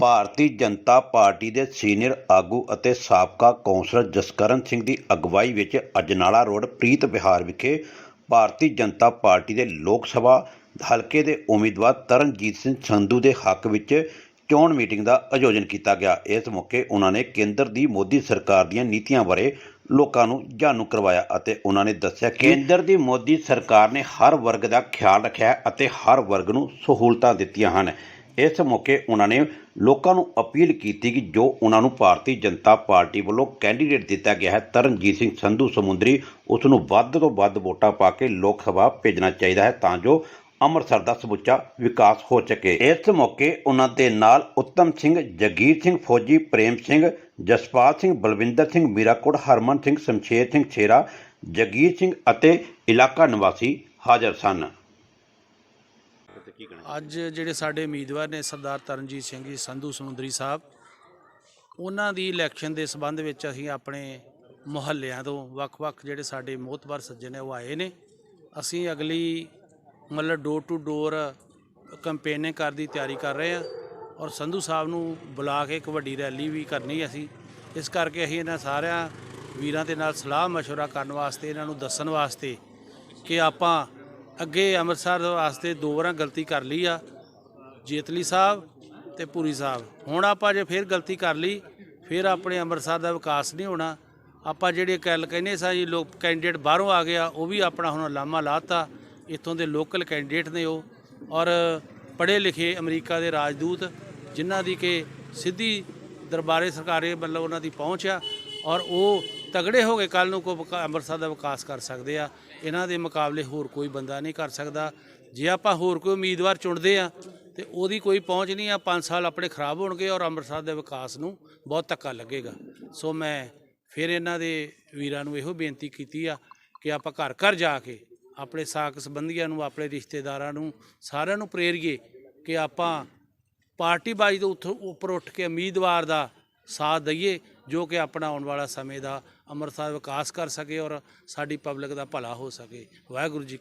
Bharatiya Janata party ਦੇ senior ਆਗੂ ਅਤੇ ਸਾਬਕਾ ਕੌਂਸਲਰ ਜਸਕਰਨ ਸਿੰਘ ਦੀ ਅਗਵਾਈ ਵਿੱਚ ਅਜਨਾਲਾ ਰੋਡ, ਪ੍ਰੀਤ ਵਿਹਾਰ ਵਿਖੇ ਭਾਰਤੀ ਜਨਤਾ ਪਾਰਟੀ ਦੇ ਲੋਕ ਸਭਾ, ਹਲਕੇ ਦੇ ਉਮੀਦਵਾਰ ਤਰਨਜੀਤ ਸਿੰਘ ਸੰਧੂ ਦੇ ਹੱਕ ਵਿੱਚ ਚੋਣ ਮੀਟਿੰਗ ਦਾ ਆਯੋਜਨ ਕੀਤਾ ਗਿਆ। ਇਸ ਮੌਕੇ ਉਹਨਾਂ ਨੇ ਕੇਂਦਰ ਦੀ ਮੋਦੀ ਸਰਕਾਰ ਦੀਆਂ ਨੀਤੀਆਂ ਬਾਰੇ ਲੋਕਾਂ ਨੂੰ ਜਾਣੂ ਕਰਵਾਇਆ ਅਤੇ ਉਹਨਾਂ ਨੇ ਦੱਸਿਆ ਕਿ ਕੇਂਦਰ ਦੀ ਮੋਦੀ ਸਰਕਾਰ ਨੇ ਹਰ ਵਰਗ ਦਾ ਖਿਆਲ ਰੱਖਿਆ ਅਤੇ ਹਰ ਵਰਗ ਨੂੰ ਸਹੂਲਤਾਂ ਦਿੱਤੀਆਂ ਹਨ। ਇਸ ਮੌਕੇ ਉਹਨਾਂ ਨੇ ਲੋਕਾਂ ਨੂੰ ਅਪੀਲ ਕੀਤੀ ਕਿ ਜੋ ਉਹਨਾਂ ਨੂੰ ਭਾਰਤੀ ਜਨਤਾ ਪਾਰਟੀ ਵੱਲੋਂ ਕੈਂਡੀਡੇਟ ਦਿੱਤਾ ਗਿਆ ਹੈ, ਤਰਨਜੀਤ ਸਿੰਘ ਸੰਧੂ ਸਮੁੰਦਰੀ, ਉਸ ਨੂੰ ਵੱਧ ਤੋਂ ਵੱਧ ਵੋਟਾਂ ਪਾ ਕੇ ਲੋਕ ਸਭਾ ਭੇਜਣਾ ਚਾਹੀਦਾ ਹੈ ਤਾਂ ਜੋ ਅੰਮ੍ਰਿਤਸਰ ਦਾ ਸਮੁੱਚਾ ਵਿਕਾਸ ਹੋ ਸਕੇ। ਇਸ ਮੌਕੇ ਉਹਨਾਂ ਦੇ ਨਾਲ ਉੱਤਮ ਸਿੰਘ, ਜਗੀਰ ਸਿੰਘ ਫੌਜੀ, ਪ੍ਰੇਮ ਸਿੰਘ, ਜਸਪਾਲ ਸਿੰਘ, ਬਲਵਿੰਦਰ ਸਿੰਘ ਮੀਰਾਕੋਟ ਹਰਮਨ ਸਿੰਘ, ਸ਼ਮਸ਼ੇਰ ਸਿੰਘ ਛੇਰਾ, ਜਗੀਰ ਸਿੰਘ ਅਤੇ ਇਲਾਕਾ ਨਿਵਾਸੀ ਹਾਜ਼ਰ ਸਨ। ਅੱਜ ਜਿਹੜੇ ਸਾਡੇ ਉਮੀਦਵਾਰ ਨੇ ਸਰਦਾਰ ਤਰਨਜੀਤ ਸਿੰਘ ਜੀ ਸੰਧੂ ਸਮੁੰਦਰੀ ਸਾਹਿਬ ਉਹਨਾਂ ਦੀ ਇਲੈਕਸ਼ਨ ਦੇ ਸੰਬੰਧ ਵਿੱਚ ਅਸੀਂ ਆਪਣੇ ਮੁਹੱਲਿਆਂ ਤੋਂ ਵੱਖ-ਵੱਖ ਜਿਹੜੇ ਸਾਡੇ ਮੋਹਤਬਰ ਸੱਜਣ ਨੇ ਉਹ ਆਏ ਨੇ ਅਸੀਂ ਅਗਲੀ ਮਤਲਬ ਡੋਰ ਟੂ ਡੋਰ ਕੰਪੇਨਿੰਗ ਕਰਨ ਦੀ ਤਿਆਰੀ ਕਰ ਰਹੇ ਹਾਂ ਔਰ ਸੰਧੂ ਸਾਹਿਬ ਨੂੰ ਬੁਲਾ ਕੇ ਇੱਕ ਵੱਡੀ ਰੈਲੀ ਵੀ ਕਰਨੀ ਅਸੀਂ ਇਸ ਕਰਕੇ ਅਸੀਂ ਇਹਨਾਂ ਸਾਰਿਆਂ ਵੀਰਾਂ ਦੇ ਨਾਲ ਸਲਾਹ مشورہ ਕਰਨ ਵਾਸਤੇ ਇਹਨਾਂ ਨੂੰ ਦੱਸਣ ਵਾਸਤੇ ਕਿ ਆਪਾਂ ਅੱਗੇ ਅੰਮ੍ਰਿਤਸਰ ਵਾਸਤੇ ਦੋ ਵਾਰਾਂ ਗਲਤੀ ਕਰ ਲਈ ਆ, ਜੇਤਲੀ ਸਾਹਿਬ ਤੇ ਪੂਰੀ ਸਾਹਿਬ। ਹੁਣ ਆਪਾਂ ਜੇ ਫੇਰ ਗਲਤੀ ਕਰ ਲਈ, ਫਿਰ ਆਪਣੇ ਅੰਮ੍ਰਿਤਸਰ ਦਾ ਵਿਕਾਸ ਨਹੀਂ ਹੋਣਾ। ਆਪਾਂ ਜਿਹੜੇ ਕੱਲ ਕਹਿੰਦੇ ਸਾਂ ਜੀ, ਲੋਕ ਕੈਂਡੀਡੇਟ ਬਾਹਰੋਂ ਆ ਗਿਆ, ਉਹ ਵੀ ਆਪਣਾ ਹੁਣ ਲਾਮਾ ਲਾਤਾ। ਇੱਥੋਂ ਦੇ ਲੋਕਲ ਕੈਂਡੀਡੇਟ ਨੇ ਉਹ। ਔਰ ਪੜ੍ਹੇ ਲਿਖੇ ਅਮਰੀਕਾ ਦੇ ਰਾਜਦੂਤ, ਜਿਨ੍ਹਾਂ ਦੀ ਕਿ ਸਿੱਧੀ ਦਰਬਾਰੇ ਸਰਕਾਰੇ ਮਤਲਬ ਉਹਨਾਂ ਦੀ ਪਹੁੰਚ ਆ। ਔਰ ਉਹ ਤਗੜੇ ਹੋ ਕੇ ਕੱਲ ਨੂੰ ਕੋ ਵਿਕਾ- ਅੰਮ੍ਰਿਤਸਰ ਦਾ ਵਿਕਾਸ ਕਰ ਸਕਦੇ ਆ, ਇਹਨਾਂ ਦੇ ਮੁਕਾਬਲੇ ਹੋਰ ਕੋਈ ਬੰਦਾ ਨਹੀਂ ਕਰ ਸਕਦਾ। ਜੇ ਆਪਾਂ ਹੋਰ ਕੋਈ ਉਮੀਦਵਾਰ ਚੁਣਦੇ ਆ, ਤੇ ਉਹਦੀ ਕੋਈ ਪਹੁੰਚ ਨਹੀਂ ਆ 5 ਸਾਲ ਆਪਣੇ ਖਰਾਬ ਹੋਣਗੇ ਔਰ ਅੰਮ੍ਰਿਤਸਰ ਦੇ ਵਿਕਾਸ ਨੂੰ ਬਹੁਤ ਧੱਕਾ ਲੱਗੇਗਾ। ਸੋ ਮੈਂ ਫਿਰ ਇਹਨਾਂ ਦੇ ਵੀਰਾਂ ਨੂੰ ਇਹੋ ਬੇਨਤੀ ਕੀਤੀ ਆ ਕਿ ਆਪਾਂ ਘਰ ਘਰ ਜਾ ਕੇ ਆਪਣੇ ਸਾਕ ਸੰਬੰਧੀਆਂ ਨੂੰ, ਆਪਣੇ ਰਿਸ਼ਤੇਦਾਰਾਂ ਨੂੰ, ਸਾਰਿਆਂ ਨੂੰ ਪ੍ਰੇਰੀਏ ਕਿ ਆਪਾਂ ਪਾਰਟੀ ਪਾਰਟੀਬਾਜ਼ੀ ਤੋਂ ਉੱਥੋਂ ਉੱਪਰ ਉੱਠ ਕੇ ਉਮੀਦਵਾਰ ਦਾ ਸਾਥ ਦਈਏ, ਜੋ ਕਿ ਆਪਣਾ ਆਉਣ ਵਾਲਾ ਸਮੇਂ ਦਾ ਅੰਮ੍ਰਿਤਸਰ ਵਿਕਾਸ ਕਰ ਸਕੇ ਔਰ ਸਾਡੀ ਪਬਲਿਕ ਦਾ ਭਲਾ ਹੋ ਸਕੇ। ਵਾਹਿਗੁਰੂ ਜੀ